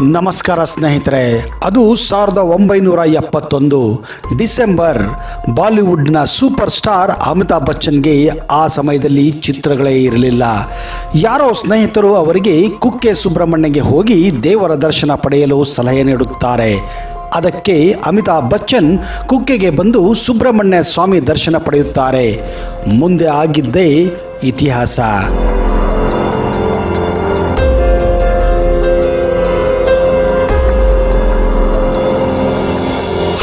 ನಮಸ್ಕಾರ ಸ್ನೇಹಿತರೆ, ಅದು ಸಾವಿರದ ಒಂಬೈನೂರ ಎಪ್ಪತ್ತೊಂದು ಡಿಸೆಂಬರ್ ಬಾಲಿವುಡ್ನ ಸೂಪರ್ ಸ್ಟಾರ್ ಅಮಿತಾಬ್ ಬಚ್ಚನ್ಗೆ ಆ ಸಮಯದಲ್ಲಿ ಚಿತ್ರಗಳೇ ಇರಲಿಲ್ಲ. ಯಾರೋ ಸ್ನೇಹಿತರು ಅವರಿಗೆ ಕುಕ್ಕೆ ಸುಬ್ರಹ್ಮಣ್ಯಗೆ ಹೋಗಿ ದೇವರ ದರ್ಶನ ಪಡೆಯಲು ಸಲಹೆ ನೀಡುತ್ತಾರೆ. ಅದಕ್ಕೆ ಅಮಿತಾಬ್ ಬಚ್ಚನ್ ಕುಕ್ಕೆಗೆ ಬಂದು ಸುಬ್ರಹ್ಮಣ್ಯ ಸ್ವಾಮಿ ದರ್ಶನ ಪಡೆಯುತ್ತಾರೆ. ಮುಂದೆ ಆಗಿದ್ದೇ ಇತಿಹಾಸ.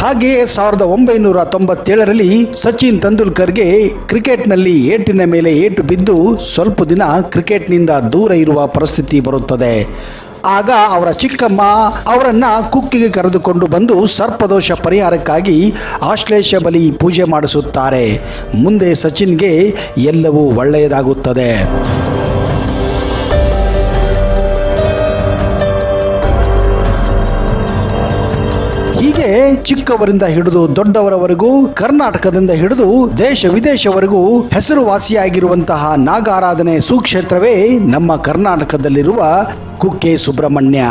ಹಾಗೆಯೇ ಸಾವಿರದ ಒಂಬೈನೂರ ತೊಂಬತ್ತೇಳರಲ್ಲಿ ಸಚಿನ್ ತೆಂಡೂಲ್ಕರ್ಗೆ ಕ್ರಿಕೆಟ್ನಲ್ಲಿ ಏಟಿನ ಮೇಲೆ ಏಟು ಬಿದ್ದು ಸ್ವಲ್ಪ ದಿನ ಕ್ರಿಕೆಟ್ನಿಂದ ದೂರ ಇರುವ ಪರಿಸ್ಥಿತಿ ಬರುತ್ತದೆ. ಆಗ ಅವರ ಚಿಕ್ಕಮ್ಮ ಅವರನ್ನ ಕುಕ್ಕಿಗೆ ಕರೆದುಕೊಂಡು ಬಂದು ಸರ್ಪದೋಷ ಪರಿಹಾರಕ್ಕಾಗಿ ಆಶ್ಲೇಷ ಬಲಿ ಪೂಜೆ ಮಾಡಿಸುತ್ತಾರೆ. ಮುಂದೆ ಸಚಿನ್ಗೆ ಎಲ್ಲವೂ ಒಳ್ಳೆಯದಾಗುತ್ತದೆ. ಚಿಕ್ಕವರಿಂದ ಹಿಡಿದು ದೊಡ್ಡವರವರೆಗೂ ಕರ್ನಾಟಕದಿಂದ ಹಿಡಿದು ದೇಶ ವಿದೇಶವರೆಗೂ ಹೆಸರುವಾಸಿಯಾಗಿರುವಂತಹ ನಾಗಾರಾಧನೆ ಸುಕ್ಷೇತ್ರವೇ ನಮ್ಮ ಕರ್ನಾಟಕದಲ್ಲಿರುವ ಕುಕ್ಕೆ ಸುಬ್ರಹ್ಮಣ್ಯ.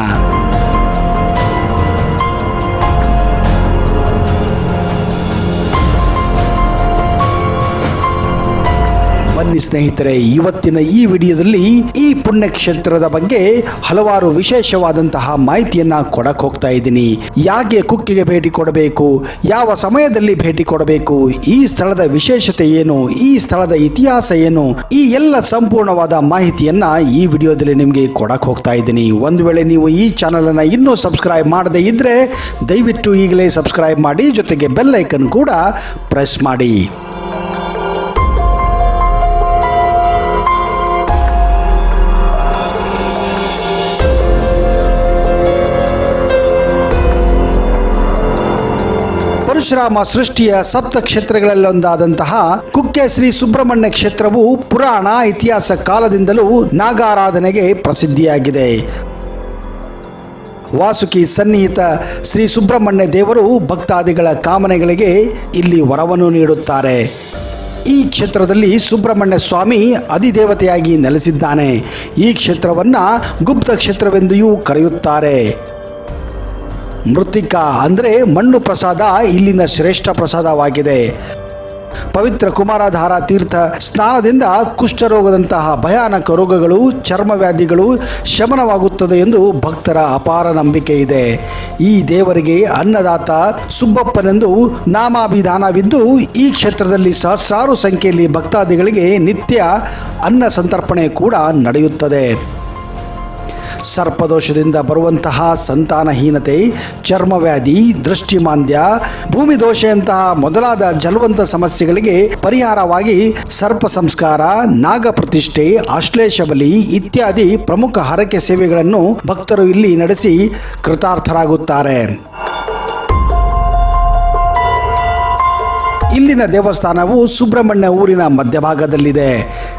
ಬನ್ನಿ ಸ್ನೇಹಿತರೆ, ಇವತ್ತಿನ ಈ ವಿಡಿಯೋದಲ್ಲಿ ಈ ಪುಣ್ಯಕ್ಷೇತ್ರದ ಬಗ್ಗೆ ಹಲವಾರು ವಿಶೇಷವಾದಂತಹ ಮಾಹಿತಿಯನ್ನ ಕೊಡಕ್ ಹೋಗ್ತಾ ಇದ್ದೀನಿ. ಯಾಕೆ ಕುಕ್ಕಿಗೆ ಭೇಟಿ ಕೊಡಬೇಕು, ಯಾವ ಸಮಯದಲ್ಲಿ ಭೇಟಿ ಕೊಡಬೇಕು, ಈ ಸ್ಥಳದ ವಿಶೇಷತೆ ಏನು, ಈ ಸ್ಥಳದ ಇತಿಹಾಸ ಏನು, ಈ ಎಲ್ಲ ಸಂಪೂರ್ಣವಾದ ಮಾಹಿತಿಯನ್ನ ಈ ವಿಡಿಯೋದಲ್ಲಿ ನಿಮಗೆ ಕೊಡಕ್ ಹೋಗ್ತಾ ಇದ್ದೀನಿ. ಒಂದು ವೇಳೆ ನೀವು ಈ ಚಾನಲ್ ಅನ್ನ ಇನ್ನೂ ಸಬ್ಸ್ಕ್ರೈಬ್ ಮಾಡದೇ ಇದ್ರೆ ದಯವಿಟ್ಟು ಈಗಲೇ ಸಬ್ಸ್ಕ್ರೈಬ್ ಮಾಡಿ, ಜೊತೆಗೆ ಬೆಲ್ ಐಕನ್ ಕೂಡ ಪ್ರೆಸ್ ಮಾಡಿ. ಪರಶುರಾಮ ಸೃಷ್ಟಿಯ ಸಪ್ತ ಕ್ಷೇತ್ರಗಳಲ್ಲೊಂದಾದಂತಹ ಕುಕ್ಕೆ ಶ್ರೀ ಸುಬ್ರಹ್ಮಣ್ಯ ಕ್ಷೇತ್ರವು ಪುರಾಣ ಇತಿಹಾಸ ಕಾಲದಿಂದಲೂ ನಾಗಾರಾಧನೆಗೆ ಪ್ರಸಿದ್ಧಿಯಾಗಿದೆ. ವಾಸುಕಿ ಸನ್ನಿಹಿತ ಶ್ರೀ ಸುಬ್ರಹ್ಮಣ್ಯ ದೇವರು ಭಕ್ತಾದಿಗಳ ಕಾಮನೆಗಳಿಗೆ ಇಲ್ಲಿ ವರವನ್ನು ನೀಡುತ್ತಾರೆ. ಈ ಕ್ಷೇತ್ರದಲ್ಲಿ ಸುಬ್ರಹ್ಮಣ್ಯ ಸ್ವಾಮಿ ಅಧಿದೇವತೆಯಾಗಿ ನೆಲೆಸಿದ್ದಾನೆ. ಈ ಕ್ಷೇತ್ರವನ್ನು ಗುಪ್ತ ಕ್ಷೇತ್ರವೆಂದೂ ಕರೆಯುತ್ತಾರೆ. ಮೃತ್ತಿಕಾ ಅಂದರೆ ಮಣ್ಣು ಪ್ರಸಾದ ಇಲ್ಲಿನ ಶ್ರೇಷ್ಠ ಪ್ರಸಾದವಾಗಿದೆ. ಪವಿತ್ರ ಕುಮಾರಧಾರ ತೀರ್ಥ ಸ್ನಾನದಿಂದ ಕುಷ್ಠರೋಗದಂತಹ ಭಯಾನಕ ರೋಗಗಳು, ಚರ್ಮವ್ಯಾಧಿಗಳು ಶಮನವಾಗುತ್ತದೆ ಎಂದು ಭಕ್ತರ ಅಪಾರ ನಂಬಿಕೆ ಇದೆ. ಈ ದೇವರಿಗೆ ಅನ್ನದಾತ ಸುಬ್ಬಪ್ಪನೆಂದು ನಾಮಾಭಿಧಾನವಿದ್ದು, ಈ ಕ್ಷೇತ್ರದಲ್ಲಿ ಸಹಸ್ರಾರು ಸಂಖ್ಯೆಯಲ್ಲಿ ಭಕ್ತಾದಿಗಳಿಗೆ ನಿತ್ಯ ಅನ್ನ ಸಂತರ್ಪಣೆ ಕೂಡ ನಡೆಯುತ್ತದೆ. ಸರ್ಪದೋಷದಿಂದ ಬರುವಂತಹ ಸಂತಾನಹೀನತೆ, ಚರ್ಮವ್ಯಾಧಿ, ದೃಷ್ಟಿಮಾಂದ್ಯ, ಭೂಮಿ ದೋಷೆಯಂತಹ ಮೊದಲಾದ ಜಲವಂತ ಸಮಸ್ಯೆಗಳಿಗೆ ಪರಿಹಾರವಾಗಿ ಸರ್ಪ ಸಂಸ್ಕಾರ, ನಾಗ ಪ್ರತಿಷ್ಠೆ ಇತ್ಯಾದಿ ಪ್ರಮುಖ ಹರಕೆ ಸೇವೆಗಳನ್ನು ಭಕ್ತರು ಇಲ್ಲಿ ನಡೆಸಿ ಕೃತಾರ್ಥರಾಗುತ್ತಾರೆ. ಇಲ್ಲಿನ ದೇವಸ್ಥಾನವು ಸುಬ್ರಹ್ಮಣ್ಯ ಊರಿನ ಮಧ್ಯಭಾಗದಲ್ಲಿದೆ.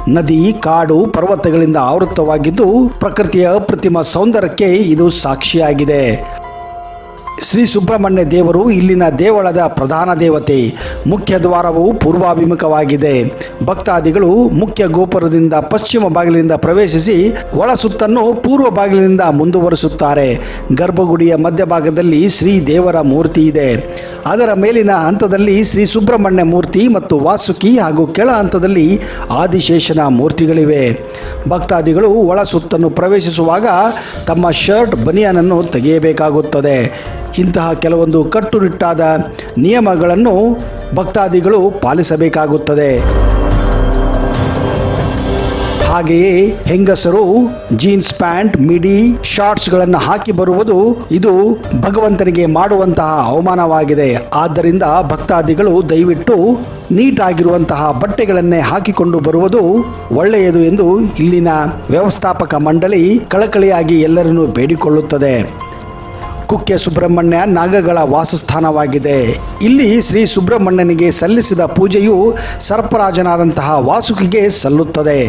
ನದಿ, ಕಾಡು, ಪರ್ವತಗಳಿಂದ ಆವೃತವಾಗಿದ್ದು ಪ್ರಕೃತಿಯ ಅಪ್ರತಿಮ ಸೌಂದರ್ಯಕ್ಕೆ ಇದು ಸಾಕ್ಷಿಯಾಗಿದೆ. ಶ್ರೀ ಸುಬ್ರಹ್ಮಣ್ಯ ದೇವರು ಇಲ್ಲಿನ ದೇವಳದ ಪ್ರಧಾನ ದೇವತೆ. ಮುಖ್ಯ ದ್ವಾರವು ಪೂರ್ವಾಭಿಮುಖವಾಗಿದೆ. ಭಕ್ತಾದಿಗಳು ಮುಖ್ಯ ಗೋಪುರದಿಂದ ಪಶ್ಚಿಮ ಬಾಗಿಲಿನಿಂದ ಪ್ರವೇಶಿಸಿ ಒಳ ಸುತ್ತನ್ನು ಪೂರ್ವ ಬಾಗಿಲಿನಿಂದ ಮುಂದುವರಿಸುತ್ತಾರೆ. ಗರ್ಭಗುಡಿಯ ಮಧ್ಯಭಾಗದಲ್ಲಿ ಶ್ರೀ ದೇವರ ಮೂರ್ತಿ ಇದೆ. ಅದರ ಮೇಲಿನ ಹಂತದಲ್ಲಿ ಶ್ರೀ ಸುಬ್ರಹ್ಮಣ್ಯ ಮೂರ್ತಿ ಮತ್ತು ವಾಸುಕಿ ಹಾಗೂ ಕೆಳ ಹಂತದಲ್ಲಿ ಆದಿಶೇಷನ ಮೂರ್ತಿಗಳಿವೆ. ಭಕ್ತಾದಿಗಳು ಒಳ ಸುತ್ತನ್ನು ಪ್ರವೇಶಿಸುವಾಗ ತಮ್ಮ ಶರ್ಟ್, ಬನಿಯನನ್ನು ತೆಗೆಯಬೇಕಾಗುತ್ತದೆ. ಇಂತಹ ಕೆಲವೊಂದು ಕಟ್ಟುನಿಟ್ಟಾದ ನಿಯಮಗಳನ್ನು ಭಕ್ತಾದಿಗಳು ಪಾಲಿಸಬೇಕಾಗುತ್ತದೆ. ಹಾಗೆಯೇ ಹೆಂಗಸರು ಜೀನ್ಸ್ ಪ್ಯಾಂಟ್, ಮಿಡಿ ಶಾರ್ಟ್ಸ್ಗಳನ್ನು ಹಾಕಿ ಬರುವುದು ಇದು ಭಗವಂತನಿಗೆ ಮಾಡುವಂತಹ ಅವಮಾನವಾಗಿದೆ. ಆದ್ದರಿಂದ ಭಕ್ತಾದಿಗಳು ದಯವಿಟ್ಟು ನೀಟಾಗಿರುವಂತಹ ಬಟ್ಟೆಗಳನ್ನೇ ಹಾಕಿಕೊಂಡು ಬರುವುದು ಒಳ್ಳೆಯದು ಎಂದು ಇಲ್ಲಿನ ವ್ಯವಸ್ಥಾಪಕ ಮಂಡಳಿ ಕಳಕಳಿಯಾಗಿ ಎಲ್ಲರನ್ನೂ ಬೇಡಿಕೊಳ್ಳುತ್ತದೆ. ಕುಕ್ಕೆ ಸುಬ್ರಹ್ಮಣ್ಯ ನಾಗಗಳ ವಾಸಸ್ಥಾನವಾಗಿದೆ. ಇಲ್ಲಿ ಶ್ರೀ ಸುಬ್ರಹ್ಮಣ್ಯನಿಗೆ ಸಲ್ಲಿಸಿದ ಪೂಜೆಯು ಸರ್ಪರಾಜನಾದಂತಹ ವಾಸುಕಿಗೆ ಸಲ್ಲುತ್ತದೆ.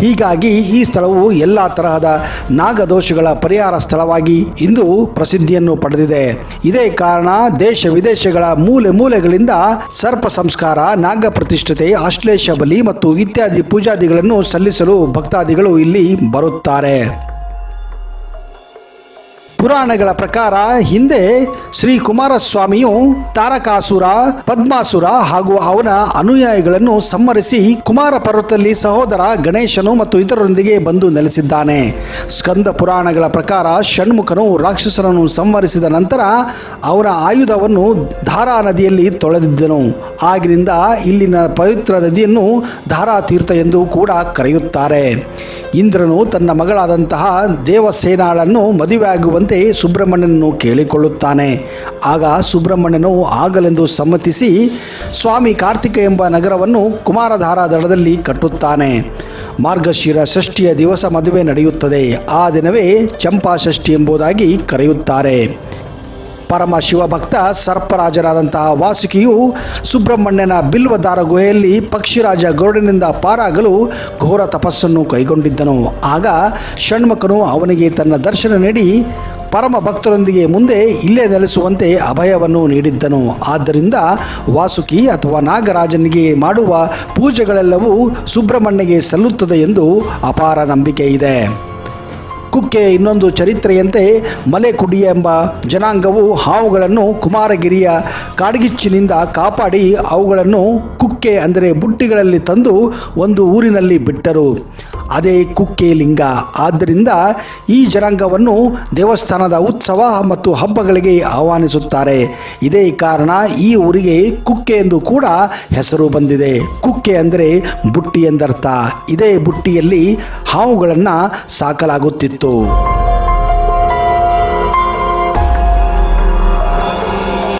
ಹೀಗಾಗಿ ಈ ಸ್ಥಳವು ಎಲ್ಲ ತರಹದ ನಾಗದೋಷಗಳ ಪರಿಹಾರ ಸ್ಥಳವಾಗಿ ಇಂದು ಪ್ರಸಿದ್ಧಿಯನ್ನು ಪಡೆದಿದೆ. ಇದೇ ಕಾರಣ ದೇಶ ವಿದೇಶಗಳ ಮೂಲೆ ಮೂಲೆಗಳಿಂದ ಸರ್ಪ ಸಂಸ್ಕಾರ, ನಾಗ ಪ್ರತಿಷ್ಠತೆ ಆಶ್ಲೇಷ ಬಲಿ ಮತ್ತು ಇತ್ಯಾದಿ ಪೂಜಾದಿಗಳನ್ನು ಸಲ್ಲಿಸಲು ಭಕ್ತಾದಿಗಳು ಇಲ್ಲಿ ಬರುತ್ತಾರೆ. ಪುರಾಣಗಳ ಪ್ರಕಾರ ಹಿಂದೆ ಶ್ರೀ ಕುಮಾರಸ್ವಾಮಿಯು ತಾರಕಾಸುರ, ಪದ್ಮಾಸುರ ಹಾಗೂ ಅವನ ಅನುಯಾಯಿಗಳನ್ನು ಸಂಹರಿಸಿ ಕುಮಾರ ಪರ್ವತದಲ್ಲಿ ಸಹೋದರ ಗಣೇಶನು ಮತ್ತು ಇತರರೊಂದಿಗೆ ಬಂದು ನೆಲೆಸಿದ್ದಾನೆ. ಸ್ಕಂದ ಪುರಾಣಗಳ ಪ್ರಕಾರ ಷಣ್ಮುಖನು ರಾಕ್ಷಸನನ್ನು ಸಂಹರಿಸಿದ ನಂತರ ಅವನ ಆಯುಧವನ್ನು ಧಾರಾ ನದಿಯಲ್ಲಿ ತೊಳೆದಿದ್ದನು. ಆಗಿನಿಂದ ಇಲ್ಲಿನ ಪವಿತ್ರ ನದಿಯನ್ನು ಧಾರಾ ತೀರ್ಥ ಎಂದು ಕೂಡ ಕರೆಯುತ್ತಾರೆ. ಇಂದ್ರನು ತನ್ನ ಮಗಳಾದಂತಹ ದೇವಸೇನಾಳನ್ನು ಮದುವೆಯಾಗುವಂತೆ ಸುಬ್ರಹ್ಮಣ್ಯನನ್ನು ಕೇಳಿಕೊಳ್ಳುತ್ತಾನೆ. ಆಗ ಸುಬ್ರಹ್ಮಣ್ಯನು ಆಗಲೆಂದು ಸಮ್ಮತಿಸಿ ಸ್ವಾಮಿ ಕಾರ್ತಿಕ ಎಂಬ ನಗರವನ್ನು ಕುಮಾರಧಾರಾ ದಡದಲ್ಲಿ ಕಟ್ಟುತ್ತಾನೆ. ಮಾರ್ಗಶಿರ ಷಷ್ಠಿಯ ದಿವಸ ಮದುವೆ ನಡೆಯುತ್ತದೆ. ಆ ದಿನವೇ ಚಂಪಾ ಷಷ್ಠಿ ಎಂಬುದಾಗಿ ಕರೆಯುತ್ತಾರೆ. ಪರಮ ಶಿವಭಕ್ತ ಸರ್ಪರಾಜರಾದಂತಹ ವಾಸುಕಿಯು ಸುಬ್ರಹ್ಮಣ್ಯನ ಬಿಲ್ವದಾರ ಗುಹೆಯಲ್ಲಿ ಪಕ್ಷಿರಾಜ ಗರುಡನಿಂದ ಪಾರಾಗಲು ಘೋರ ತಪಸ್ಸನ್ನು ಕೈಗೊಂಡಿದ್ದನು. ಆಗ ಷಣ್ಮುಖನು ಅವನಿಗೆ ತನ್ನ ದರ್ಶನ ನೀಡಿ ಪರಮ ಭಕ್ತರೊಂದಿಗೆ ಮುಂದೆ ಇಲ್ಲೇ ನೆಲೆಸುವಂತೆ ಅಭಯವನ್ನು ನೀಡಿದ್ದನು. ಆದ್ದರಿಂದ ವಾಸುಕಿ ಅಥವಾ ನಾಗರಾಜನಿಗೆ ಮಾಡುವ ಪೂಜೆಗಳೆಲ್ಲವೂ ಸುಬ್ರಹ್ಮಣ್ಯಗೆ ಸಲ್ಲುತ್ತದೆ ಎಂದು ಅಪಾರ ನಂಬಿಕೆ ಇದೆ. ಕುಕ್ಕೆ ಇನ್ನೊಂದು ಚರಿತ್ರೆಯಂತೆ ಮಲೆಕುಡಿ ಎಂಬ ಜನಾಂಗವು ಹಾವುಗಳನ್ನು ಕುಮಾರಗಿರಿಯ ಕಾಡ್ಗಿಚ್ಚಿನಿಂದ ಕಾಪಾಡಿ ಅವುಗಳನ್ನು ಕುಕ್ಕೆ ಅಂದರೆ ಬುಟ್ಟಿಗಳಲ್ಲಿ ತಂದು ಒಂದು ಊರಿನಲ್ಲಿ ಬಿಟ್ಟರು. ಅದೇ ಕುಕ್ಕೆ ಲಿಂಗ. ಆದ್ದರಿಂದ ಈ ಜನಾಂಗವನ್ನು ದೇವಸ್ಥಾನದ ಉತ್ಸವ ಮತ್ತು ಹಬ್ಬಗಳಿಗೆ ಆಹ್ವಾನಿಸುತ್ತಾರೆ. ಇದೇ ಕಾರಣ ಈ ಊರಿಗೆ ಕುಕ್ಕೆ ಎಂದು ಕೂಡ ಹೆಸರು ಬಂದಿದೆ. ಕುಕ್ಕೆ ಅಂದರೆ ಬುಟ್ಟಿ ಎಂದರ್ಥ. ಇದೇ ಬುಟ್ಟಿಯಲ್ಲಿ ಹಾವುಗಳನ್ನು ಸಾಕಲಾಗುತ್ತಿತ್ತು.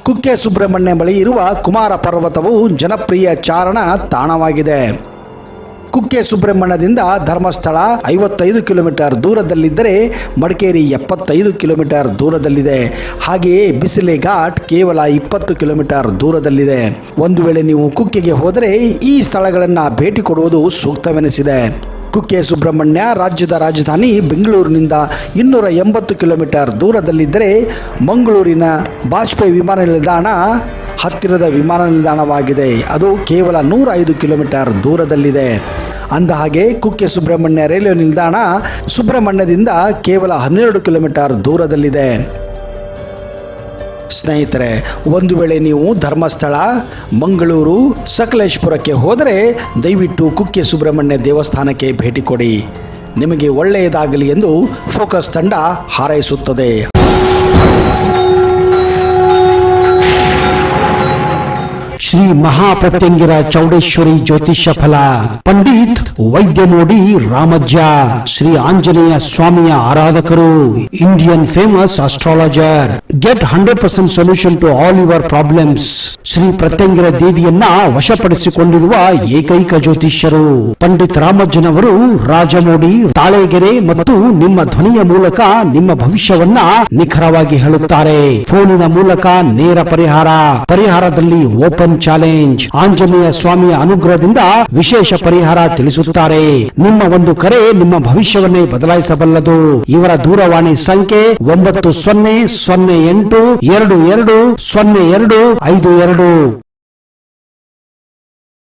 ಕುಕ್ಕೆ ಸುಬ್ರಹ್ಮಣ್ಯ ಬಳಿ ಇರುವ ಕುಮಾರ ಪರ್ವತವು ಜನಪ್ರಿಯ ಚಾರಣ ತಾಣವಾಗಿದೆ. ಕುಕ್ಕೆ ಸುಬ್ರಹ್ಮಣ್ಯದಿಂದ ಧರ್ಮಸ್ಥಳ ಐವತ್ತೈದು ಕಿಲೋಮೀಟರ್ ದೂರದಲ್ಲಿದ್ದರೆ ಮಡಿಕೇರಿ ಎಪ್ಪತ್ತೈದು ಕಿಲೋಮೀಟರ್ ದೂರದಲ್ಲಿದೆ. ಹಾಗೆಯೇ ಬಿಸಿಲೆ ಘಾಟ್ ಕೇವಲ ಇಪ್ಪತ್ತು ಕಿಲೋಮೀಟರ್ ದೂರದಲ್ಲಿದೆ. ಒಂದು ವೇಳೆ ನೀವು ಕುಕ್ಕೆಗೆ ಹೋದರೆ ಈ ಸ್ಥಳಗಳನ್ನು ಭೇಟಿ ಕೊಡುವುದು ಸೂಕ್ತವೆನಿಸಿದೆ. ಕುಕ್ಕೆ ಸುಬ್ರಹ್ಮಣ್ಯ ರಾಜ್ಯದ ರಾಜಧಾನಿ ಬೆಂಗಳೂರಿನಿಂದ ಇನ್ನೂರ ಎಂಬತ್ತು ಕಿಲೋಮೀಟರ್ ದೂರದಲ್ಲಿದ್ದರೆ ಮಂಗಳೂರಿನ ಬಾಜ್ಪೇಯಿ ವಿಮಾನ ನಿಲ್ದಾಣ ಹತ್ತಿರದ ವಿಮಾನ ನಿಲ್ದಾಣವಾಗಿದೆ. ಅದು ಕೇವಲ ನೂರ ಐದು ಕಿಲೋಮೀಟರ್ ದೂರದಲ್ಲಿದೆ. ಅಂದಹಾಗೆ ಕುಕ್ಕೆ ಸುಬ್ರಹ್ಮಣ್ಯ ರೈಲ್ವೆ ನಿಲ್ದಾಣ ಸುಬ್ರಹ್ಮಣ್ಯದಿಂದ ಕೇವಲ ಹನ್ನೆರಡು ಕಿಲೋಮೀಟರ್ ದೂರದಲ್ಲಿದೆ. ಸ್ನೇಹಿತರೆ, ಒಂದು ವೇಳೆ ನೀವು ಧರ್ಮಸ್ಥಳ, ಮಂಗಳೂರು, ಸಕಲೇಶ್ಪುರಕ್ಕೆ ಹೋದರೆ ದಯವಿಟ್ಟು ಕುಕ್ಕೆ ಸುಬ್ರಹ್ಮಣ್ಯ ದೇವಸ್ಥಾನಕ್ಕೆ ಭೇಟಿ ಕೊಡಿ. ನಿಮಗೆ ಒಳ್ಳೆಯದಾಗಲಿ ಎಂದು ಫೋಕಸ್ ತಂಡ ಹಾರೈಸುತ್ತದೆ. ಶ್ರೀ ಮಹಾಪ್ರತ್ಯಂಗಿರ ಚೌಡೇಶ್ವರಿ ಜ್ಯೋತಿಷ್ಯ ಫಲ. ಪಂಡಿತ್ ವೈದ್ಯ ನೋಡಿ ರಾಮಜ್ಜ ಶ್ರೀ ಆಂಜನೇಯ ಸ್ವಾಮಿಯ ಆರಾಧಕರು, Indian famous astrologer. Get hundred percent solution to all your problems Shri Prathyangira ದೇವಿಯನ್ನ ವಶಪಡಿಸಿಕೊಂಡಿರುವ ಏಕೈಕ ಜ್ಯೋತಿಷ್ಯರು. ಪಂಡಿತ್ ರಾಮಜ್ಜನವರು ರಾಜಮೋಡಿ, ತಾಳೆಗೆರೆ ಮತ್ತು ನಿಮ್ಮ ಧ್ವನಿಯ ಮೂಲಕ ನಿಮ್ಮ ಭವಿಷ್ಯವನ್ನ ನಿಖರವಾಗಿ ಹೇಳುತ್ತಾರೆ. ಫೋನಿನ ಮೂಲಕ ನೇರ ಪರಿಹಾರ. ಪರಿಹಾರದಲ್ಲಿ ಓಪನ್ ಚಾಲೆಂಜ್ ಆಂಜನೇಯ ಸ್ವಾಮಿಯ ಅನುಗ್ರಹದಿಂದ ವಿಶೇಷ ಪರಿಹಾರ ತಿಳಿಸುತ್ತಾರೆ. ನಿಮ್ಮ ಒಂದು ಕರೆ ನಿಮ್ಮ ಭವಿಷ್ಯವನ್ನೇ ಬದಲಾಯಿಸಬಲ್ಲದು. ಇವರ ದೂರವಾಣಿ ಸಂಖ್ಯೆ ಒಂಬತ್ತು ಸೊನ್ನೆ ಸೊನ್ನೆ ಎಂಟು ಎರಡು ಎರಡು ಸೊನ್ನೆ ಎರಡು ಐದು ಎರಡು.